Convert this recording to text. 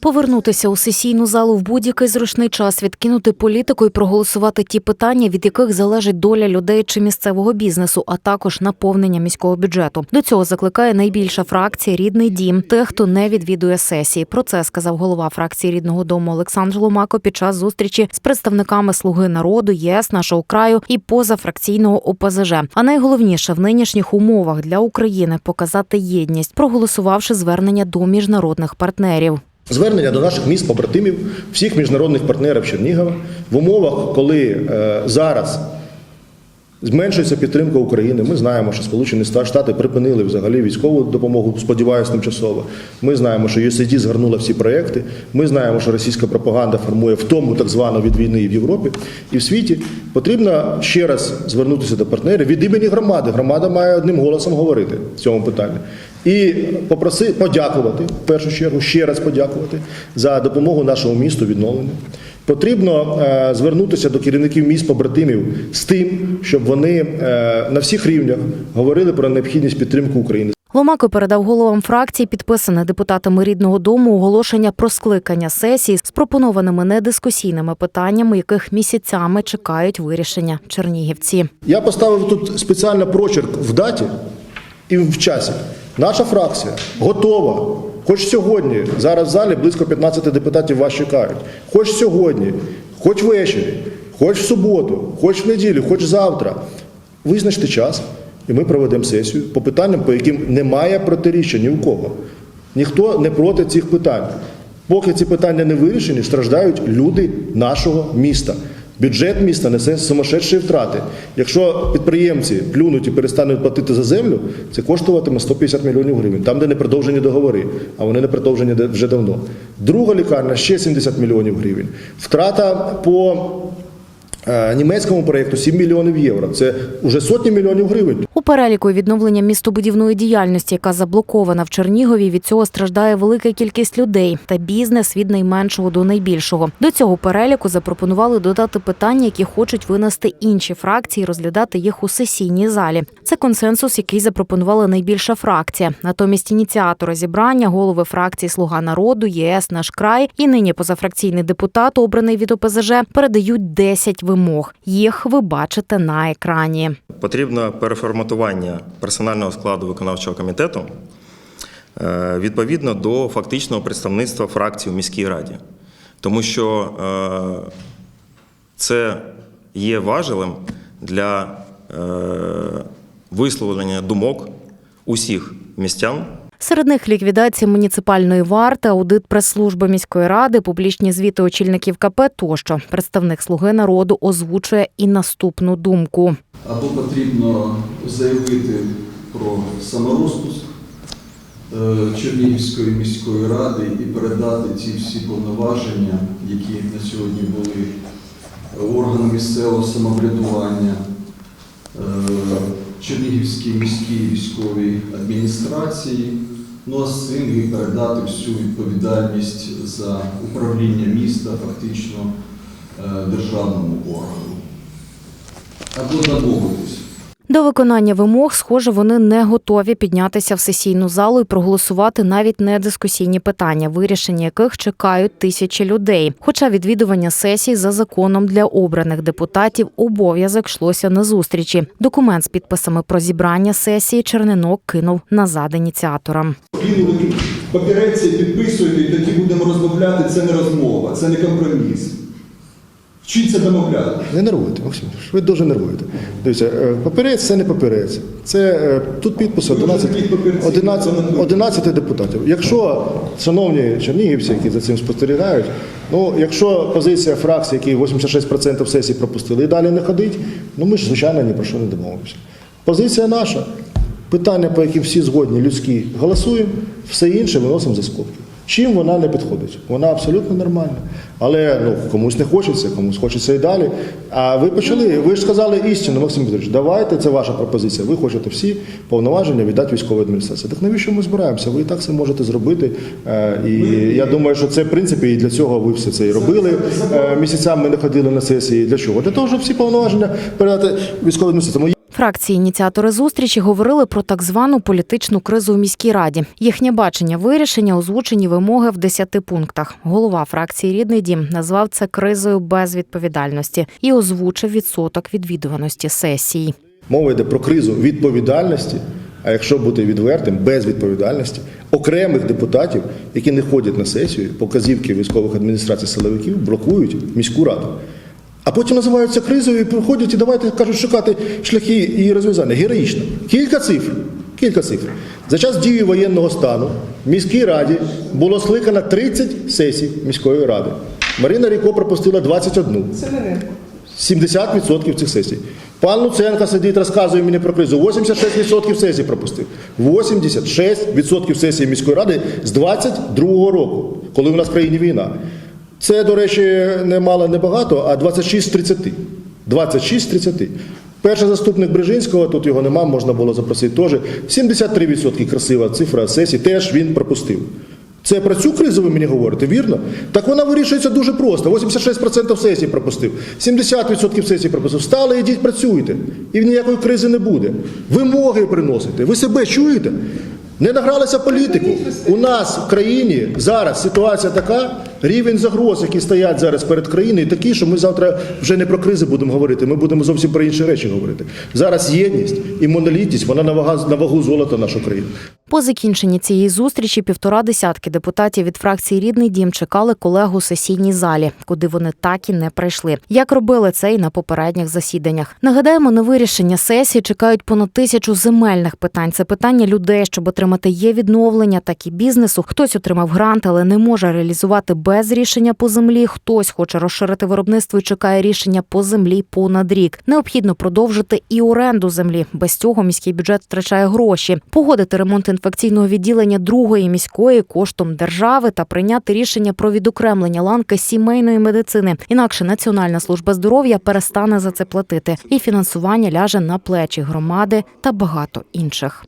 Повернутися у сесійну залу в будь-який зручний час, відкинути політику і проголосувати ті питання, від яких залежить доля людей чи місцевого бізнесу, а також наповнення міського бюджету. До цього закликає найбільша фракція Рідний дім, тих, хто не відвідує сесії. Про це сказав голова фракції рідного дому Олександр Ломако під час зустрічі з представниками Слуги народу, ЄС, нашого краю і позафракційного ОПЗЖ. А найголовніше в нинішніх умовах для України показати єдність, проголосувавши звернення до міжнародних партнерів. Звернення до наших міст побратимів, всіх міжнародних партнерів Чернігова в умовах, коли е, зараз зменшується підтримка України. Ми знаємо, що Сполучені Штати припинили взагалі військову допомогу, сподіваюся, тимчасово. Ми знаємо, що USAID згорнула всі проекти. Ми знаємо, що російська пропаганда формує втому так звану від війни в Європі і в світі. Потрібно ще раз звернутися до партнерів від імені громади. Громада має одним голосом говорити в цьому питанні. І попроси подякувати в першу чергу, ще раз подякувати за допомогу нашому місту відновленню. Потрібно е, звернутися до керівників міст побратимів з тим, щоб вони е, на всіх рівнях говорили про необхідність підтримки України. Ломако передав головам фракції підписане депутатами рідного дому оголошення про скликання сесії з пропонованими недискусійними питаннями, яких місяцями чекають вирішення чернігівці. Я поставив тут спеціально прочерк в даті і в часі. Наша фракція готова. Хоч сьогодні, зараз в залі близько 15 депутатів вас чекають. Хоч сьогодні, хоч ввечері, хоч в суботу, хоч в неділю, хоч завтра. Визначте час, і ми проведемо сесію по питанням, по яким немає протиріччя ні у кого. Ніхто не проти цих питань. Поки ці питання не вирішені, страждають люди нашого міста. Бюджет міста несе сумасшедші втрати. Якщо підприємці плюнуть і перестануть платити за землю, це коштуватиме 150 мільйонів гривень, там, де не продовжені договори, а вони не продовжені вже давно. Друга лікарня ще 70 мільйонів гривень. Втрата по німецькому проєкту 7 мільйонів євро. Це вже сотні мільйонів гривень. У переліку відновлення містобудівної діяльності, яка заблокована в Чернігові, від цього страждає велика кількість людей та бізнес від найменшого до найбільшого. До цього переліку запропонували додати питання, які хочуть винести інші фракції, розглядати їх у сесійній залі. Це консенсус, який запропонувала найбільша фракція. Натомість ініціатори зібрання, голови фракції Слуга народу, ЄС, наш край і нині позафракційний депутат, обраний від ОПЗЖ, передають 10 вимог. Їх ви бачите на екрані. Потрібно переформатування персонального складу виконавчого комітету е, відповідно до фактичного представництва фракцій у міській раді. Тому що е, це є важелем для е, висловлення думок усіх містян Серед них ліквідація муніципальної варти, аудит прес-служби міської ради, публічні звіти очільників КП тощо. Представник слуги народу озвучує і наступну думку. або потрібно заявити про саморозпуск е, Чернігівської міської ради і передати ці всі повноваження, які на сьогодні були органам місцевого самоврядування, е, Чернігівській міській військовій адміністрації. Ну а син цим передати всю відповідальність за управління міста фактично е, державному органу або домовитись. До виконання вимог, схоже, вони не готові піднятися в сесійну залу і проголосувати навіть не дискусійні питання, вирішення яких чекають тисячі людей. Хоча відвідування сесій за законом для обраних депутатів обов'язок йшлося на зустрічі. Документ з підписами про зібрання сесії Черненок кинув назад ініціаторам. Кинули папірець, підписуєте, тоді будемо розмовляти. Це не розмова, це не компроміс. Вчіться домовляти. Не нервуйте, Максим, ви дуже нервуєте. Дивіться, е, папірець це не папірець. Це е, тут підписи 11, 11, 11 депутатів. Якщо, шановні чернігівці, які за цим спостерігають, ну якщо позиція фракції, які 86% сесій пропустили, і далі не ходить, ну ми ж звичайно ні про що не домовимося. Позиція наша. Питання, по яким всі згодні, людські, голосуємо, все інше виносимо за скобки. Чим вона не підходить? Вона абсолютно нормальна. Але ну, комусь не хочеться, комусь хочеться і далі. А ви почали, ви ж сказали істину, Максим Петрович, давайте, це ваша пропозиція. Ви хочете всі повноваження віддати військовій адміністрації. Так навіщо ми збираємося? Ви і так це можете зробити. Е, І я думаю, що це в принципі і для цього ви все це і робили. Е, Місяцями не ходили на сесії. Для чого? Для того, щоб всі повноваження передати військовій адміністрації. Фракції ініціатори зустрічі говорили про так звану політичну кризу в міській раді. Їхнє бачення вирішення озвучені вимоги в 10 пунктах. Голова фракції Рідний дім назвав це кризою безвідповідальності і озвучив відсоток відвідуваності сесії. Мова йде про кризу відповідальності, а якщо бути відвертим, безвідповідальності окремих депутатів, які не ходять на сесію, показівки військових адміністрацій силовиків блокують міську раду. А потім називаються кризою і приходять і давайте кажуть шукати шляхи її розв'язання. Героїчно. Кілька цифр. Кілька цифр. За час дії воєнного стану в міській раді було скликано 30 сесій міської ради. Марина Ріко пропустила 21. 70% цих сесій. Пан Луценко сидить, розказує мені про кризу. 86% сесій пропустив. 86% сесій міської ради з 22 року, коли у нас в країні війна. Це, до речі, не мало не багато, а 26 з 30. 26 з 30. Перший заступник Брижинського, тут його нема, можна було запросити теж. 73% красива цифра сесій, теж він пропустив. Це про цю кризу ви мені говорите, вірно? Так вона вирішується дуже просто. 86% сесій пропустив, 70% сесій пропустив. Встали, ідіть, працюйте. І ніякої кризи не буде. Вимоги приносите. Ви себе чуєте? Не награлися політику. У нас в країні зараз ситуація така, рівень загроз, які стоять зараз перед країною, такий, що ми завтра вже не про кризи будемо говорити, ми будемо зовсім про інші речі говорити. Зараз єдність і монолітність, вона на вагу, на вагу золота нашу країну. По закінченні цієї зустрічі півтора десятки депутатів від фракції Рідний дім чекали колегу у сесійній залі, куди вони так і не прийшли. Як робили це і на попередніх засіданнях. Нагадаємо, на вирішення сесії чекають понад тисячу земельних питань. Це питання людей, щоб отримати є відновлення, так і бізнесу. Хтось отримав грант, але не може реалізувати без рішення по землі. Хтось хоче розширити виробництво і чекає рішення по землі понад рік. Необхідно продовжити і оренду землі. Без цього міський бюджет втрачає гроші. Погодити ремонт інфекційного відділення другої міської коштом держави та прийняти рішення про відокремлення ланки сімейної медицини. Інакше Національна служба здоров'я перестане за це платити, і фінансування ляже на плечі громади та багато інших.